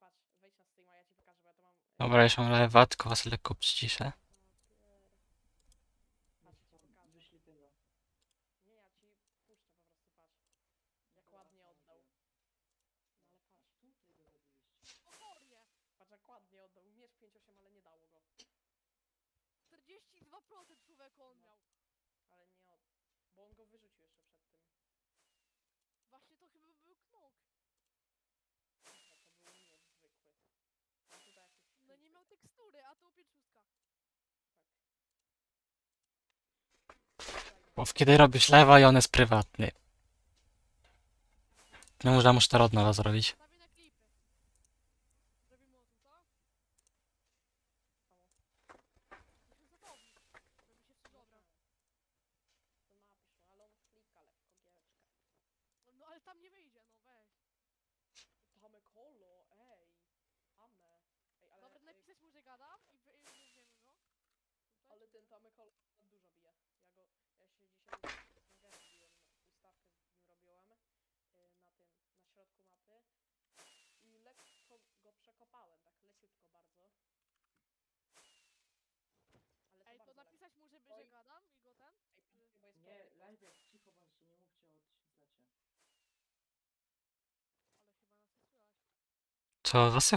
patrz, wejdź na streama, ja ci pokażę, bo ja to mam... Dobra, już mam lewa, tylko was lekko przyciszę. Patrz, ci pokażę. Wyślij tego. Nie, ja ci puszczę po prostu, patrz. Jak ładnie oddał. No ale patrz, Tutaj go zabiliście. Pokornie. patrz jak ładnie oddał. Miecz 5-8, ale nie dało go. 42% człowiek on miał. Ale nie od... Bo on go wyrzucił jeszcze przed tym. Właśnie to chyba był knok. Nie, to był miecz zwykły. A tutaj jakieś No nie klipy. Miał tekstury, a to pieczustka. Bo kiedy robisz lewa i on jest prywatny. Nie można mu cztero od nowa zrobić. Stawię na klipy. Zrobimy o tym, co? Musimy zapomnieć. Żeby się dobra. To giereczkę. No ale tam nie wyjdzie, no weź. Kolo, napisać mu, że gadam i i weźmiemy go. Tutaj. Ale ten Tame kolo dużo bije. Ja go... Ja się dzisiaj z biłem, ustawkę z nim robiłem. y, Na tym, na środku mapy. I lekko go przekopałem, tak leciutko bardzo. Ale to Ej, to bardzo napisać mu, żeby, Oj. że gadam i go ten? Ej, patrzcie, bo jest Nie, problem. live, cicho bądźcie, nie mówcie o tysiąclecie. Ale chyba nas nie słychać. Co was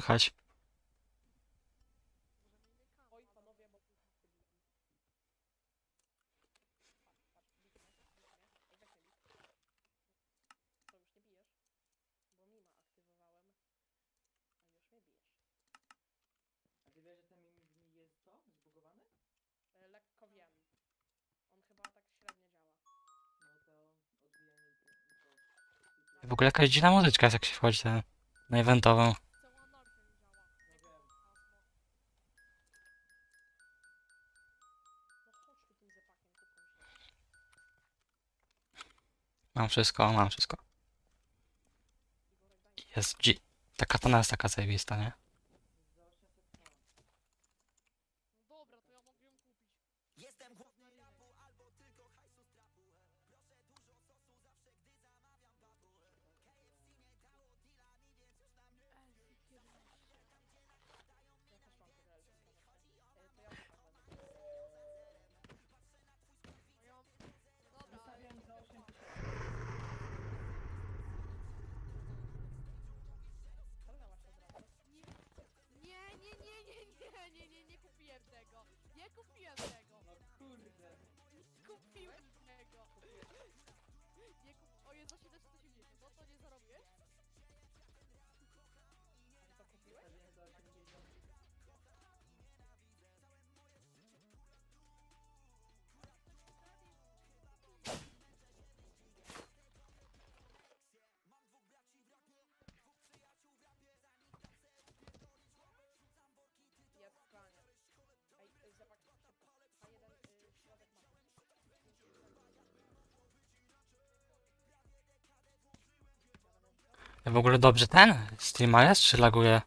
W ogóle jakaś dziwna muzyczka jest jak się wchodzi ten, na eventową. Mam wszystko, mam wszystko. Jest dzi... Ta katana jest taka zajebista, nie? Za 800 kupiłem tego. No kurde. Kupiłem tego. Nie kup... O, jest za 780, no to nie zarobiłeś? W ogóle dobrze ten streama jest, czy laguje?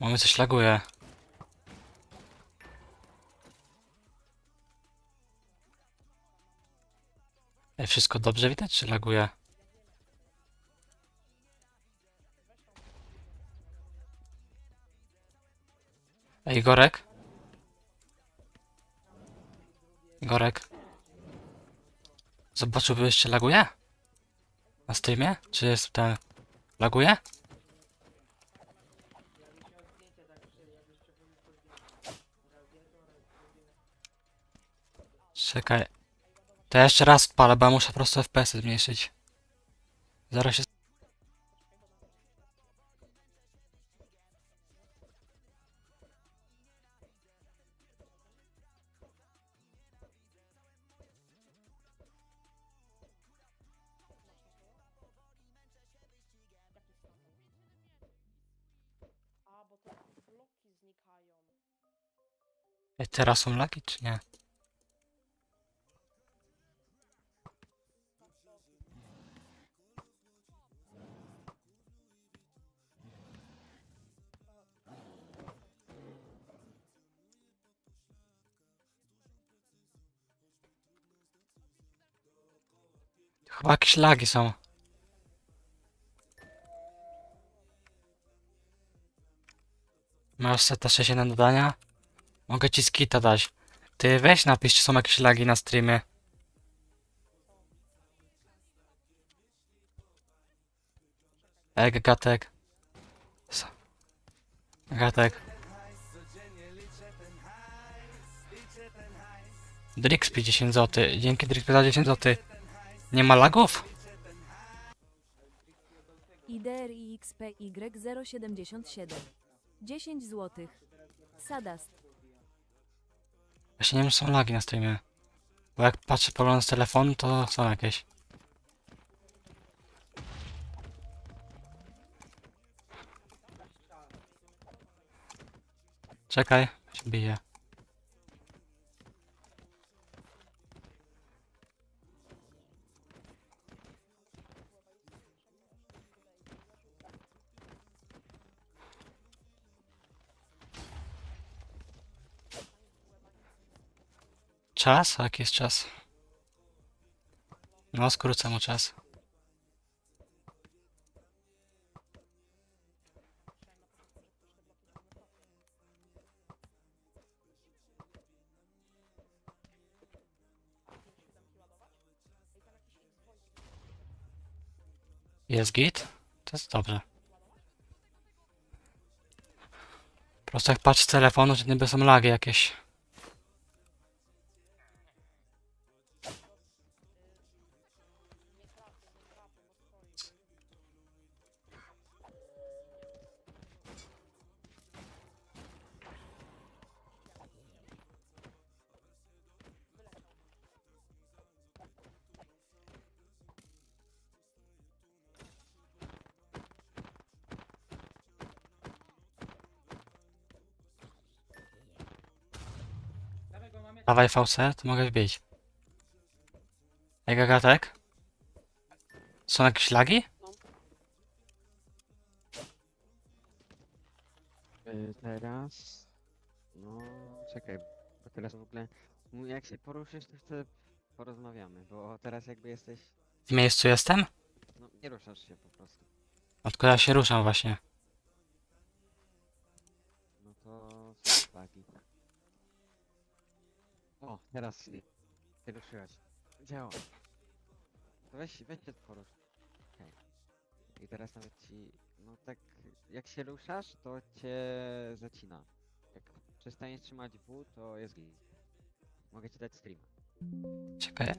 Mamy coś laguje. Ej, wszystko dobrze widać, czy laguje? Ej, Gorek? Gorek? Zobaczyłbyś, czy laguje? Na streamie? Czy jest ten... Laguje? Czekaj. To ja jeszcze raz odpalę, bo muszę po prostu FPS -y zmniejszyć. Zaraz się... Teraz są lagi, czy nie? Chyba jakieś lagi są. Masz seta 61 dodania? Mogę ci skita dać. Ty weź napisz, czy są jakieś lagi na streamie. Ej, gatek. S- Gatek. Drixby 10 zł. Dzięki Drixby za 10 zł. Nie ma lagów? IDRIXPY077 10 zł. Sadast. Właśnie nie wiem, czy są lagi na streamie. Bo jak patrzę poglądam z telefonu, to są jakieś. Czekaj, się bije. Czas? Jaki jest czas? No, skrócę mu czas. Jest git? To jest dobrze. Po prostu jak patrzę z telefonu, to niby są lagi jakieś. Dawaj VC, to mogę wbić. Ej, gagatek? Są jakieś lagi? Y, Teraz. No, czekaj, bo teraz w ogóle. mu- Jak się poruszysz, to wtedy porozmawiamy, bo teraz jakby jesteś. W miejscu jestem? No, nie ruszasz się po prostu. No tylko ja się ruszam właśnie. No to. są Bugi. O, teraz się się ruszyłeś. Działa. To weź, weź się porusz. Okej. I teraz nawet ci. No tak, jak się ruszasz, to cię zacina. Jak przestaniesz trzymać W, to jest git. Mogę ci dać streama. Czekaj.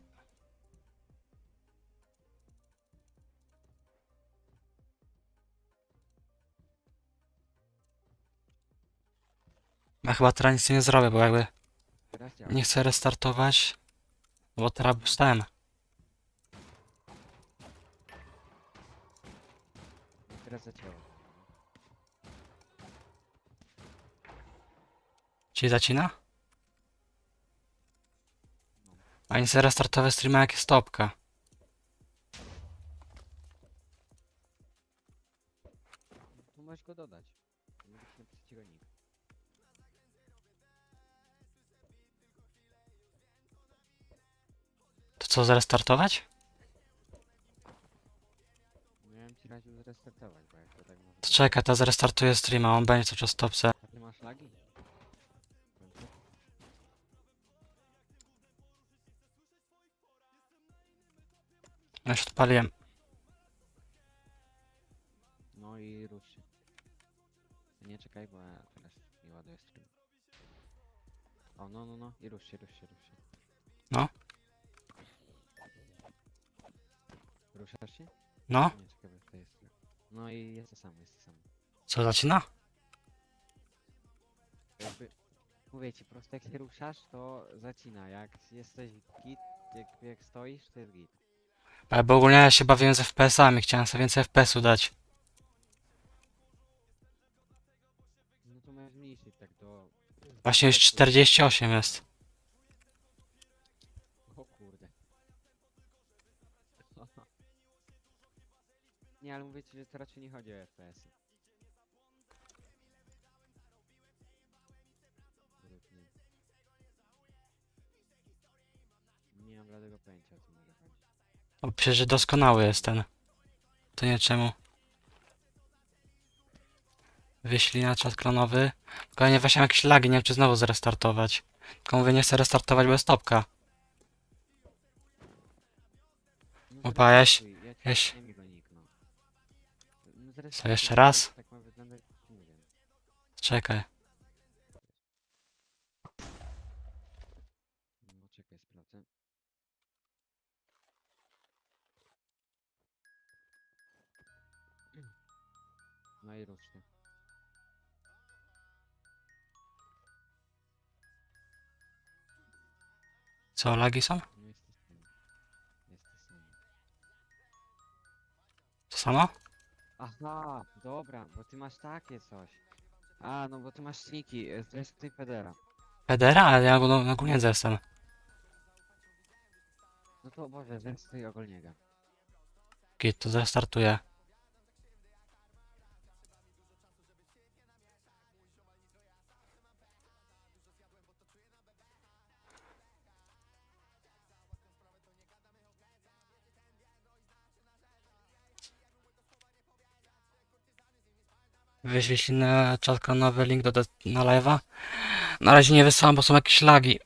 Ja chyba teraz nic nie zrobię, bo jakby Nie chcę restartować. Bo teraz wstałem. Teraz zacięło. Czyli zacina? A nie chcę restartować streama jak jest topka. Tu możesz go dodać. Co, zrestartować? Miałem ci radził zrestartować, bo jak to tak może To czekaj, to zrestartuję streama, on będzie cały czas w topce. A ty masz lagi? Ja już odpaliłem. No i rusz się. Nie czekaj, bo ja teraz nie ładuję stream. O, no, no, no. I rusz się, rusz się, rusz się. Ruszasz się? No, Nie, czekaj, bo to jest... No i jest to samo, jest to samo. co zacina? Jakby... Mówię ci, po prostu jak się ruszasz, to zacina. Jak jesteś git, jak, jak stoisz, to jest git. Ale bo ogólnie ja się bawiłem z FPS-ami, chciałem sobie więcej FPS-u dać. No to możesz zmniejszyć tak do... Właśnie już 48 jest. O kurde. Nie, ale mówię ci, że to raczej nie chodzi o FPS-y. Według mnie. Nie mam żadnego pojęcia o co może chodzić. O, przecież doskonały jest ten. To nie czemu. Wyślij na czat klonowy. Tylko ja nie właśnie mam jakieś lagi, nie wiem czy znowu zrestartować. Tylko mówię, nie chcę restartować, bo jest topka. No Opa, jaś- ja ci jaś- nie Co, jeszcze raz? Tak ma wyglądać, nie wiem. Czekaj. No czekaj, sprawdzę. No i. Co, lagi są? No to samo. Aha, dobra, bo ty masz takie coś. A, no bo ty masz sniki, e, zresetuj Federa. Federa? Ale ja go na górnie jestem. No to Boże, zresetuj ogólniego. Git, to zrestartuję. Wyślij na czat nowy link do, do na live'a. Na razie nie wysyłam, bo są jakieś lagi.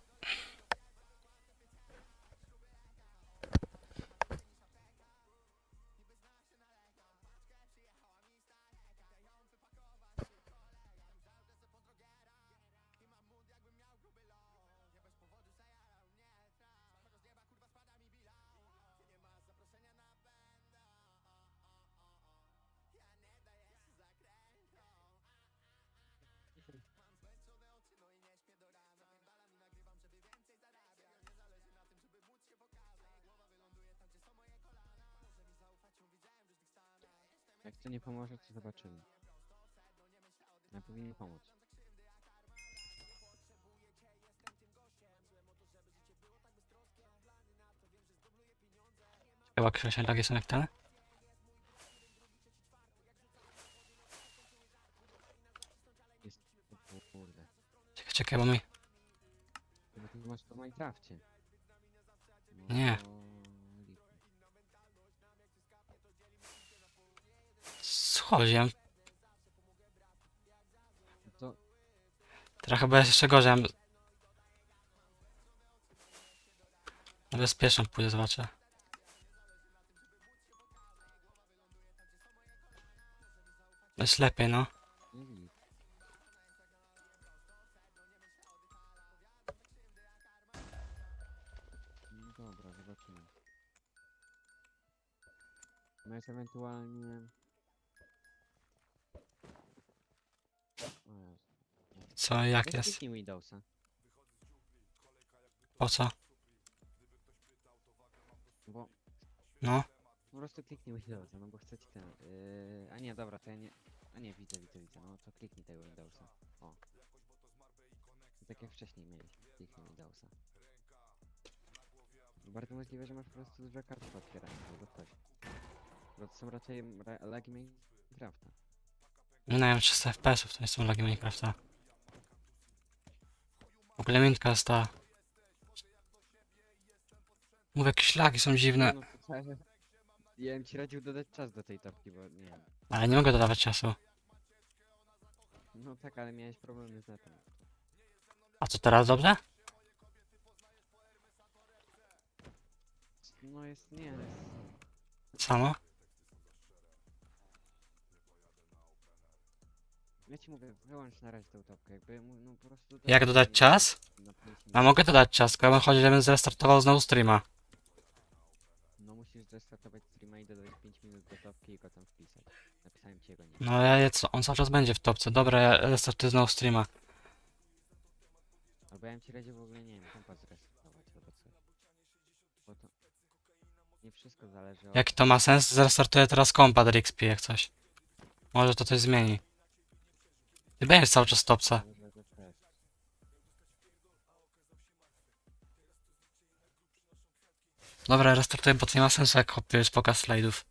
Jak to nie pomoże, to zobaczymy. Ja powinien pomóc. Chyba kreślę lagi są jak ten. Jest... O kurde. Czekaj, czekaj, bo mi... Chyba ty masz to w Minecrafcie. No Nie. to Schodziłem. No to chyba jest jeszcze gorzej. ja- Na bezpieczną pójdę, zobaczę. Jest lepiej, no. nie widzę. No dobra, zobaczymy. Jest ewentualnie... Co, jak Weź jest? kliknij Windowsa. Po co? Bo No. po prostu kliknij Windowsa, no bo chcę ci ten... Yy... A nie, dobra, to ja nie... A nie, widzę, widzę, widzę. No to kliknij tego Windowsa. O. I tak jak wcześniej mieliśmy. Kliknij Windowsa. Bardzo możliwe, że masz po prostu duże karty otwierane, albo coś. Bo to są raczej ra lagi Minecrafta. Nie wiem, 300 FPS-ów to nie są lagi Minecrafta. W ogóle minka jest ta... Mówię, jakieś lagi są dziwne. No to trzeba... Ja bym ci radził dodać czas do tej topki, bo nie wiem. Ale nie mogę dodawać czasu. No tak, ale miałeś problemy z netem. A co teraz, dobrze? No jest, nie jest. Samo? Ja ci mówię, wyłącz na razie topkę, jakby mu- no po prostu... Jak dodać czas? Na A mogę dodać czas, tylko ja chodzi, żebym zrestartował znowu streama. No musisz zrestartować streama i dodać 5 minut do topki i go tam wpisać. Napisałem ci jego nie. No ale ja, co, on cały czas będzie w topce. Dobra, ja restartuję znowu streama. Albo ja bym ci radził w ogóle, nie wiem, kompas zrestartować albo coś. Bo to... Nie wszystko zależy od... Jaki to ma sens? Zrestartuję teraz kompa do XP jak coś. Może to coś zmieni. Ty będziesz cały czas FPS. Dobra, restartuję, bo to nie ma sensu jak kopiujesz pokaz slajdów.